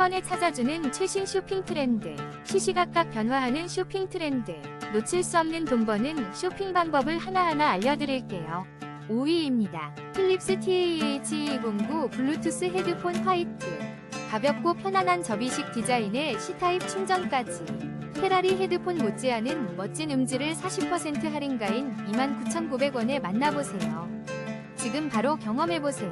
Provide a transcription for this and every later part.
번에 찾아주는 최신 쇼핑 트렌드, 시시각각 변화하는 쇼핑 트렌드, 놓칠 수 없는 돈 버는 쇼핑 방법을 하나하나 알려드릴게요. 5위입니다. 필립스 TAH209 블루투스 헤드폰 화이트. 가볍고 편안한 접이식 디자인에 C타입 충전까지. 페라리 헤드폰 못지않은 멋진 음질을 40% 할인가인 29,900원에 만나보세요. 지금 바로 경험해보세요.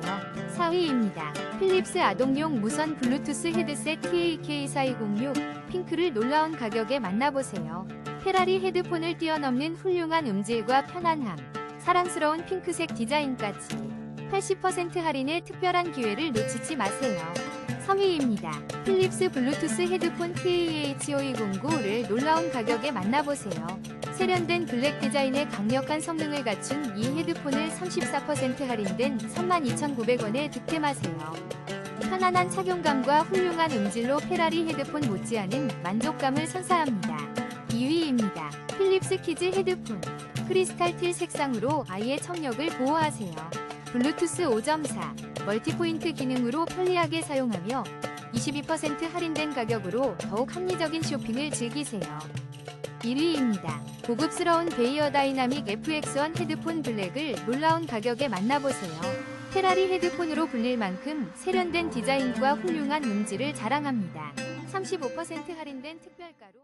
4위입니다. 필립스 아동용 무선 블루투스 헤드셋 TAK4206 핑크를 놀라운 가격에 만나보세요. 페라리 헤드폰을 뛰어넘는 훌륭한 음질과 편안함, 사랑스러운 핑크색 디자인까지 80% 할인의 특별한 기회를 놓치지 마세요. 3위입니다. 필립스 블루투스 헤드폰 TAH5209를 놀라운 가격에 만나보세요. 세련된 블랙 디자인의 강력한 성능을 갖춘 이 헤드폰을 34% 할인된 32,900원에 득템하세요. 편안한 착용감과 훌륭한 음질로 페라리 헤드폰 못지않은 만족감을 선사합니다. 2위입니다. 필립스 키즈 헤드폰. 크리스탈 틸 색상으로 아이의 청력을 보호하세요. 블루투스 5.4 멀티포인트 기능으로 편리하게 사용하며 22% 할인된 가격으로 더욱 합리적인 쇼핑을 즐기세요. 1위입니다. 고급스러운 베이어 다이나믹 FX1 헤드폰 블랙을 놀라운 가격에 만나보세요. 페라리 헤드폰으로 불릴 만큼 세련된 디자인과 훌륭한 음질을 자랑합니다. 35% 할인된 특별가로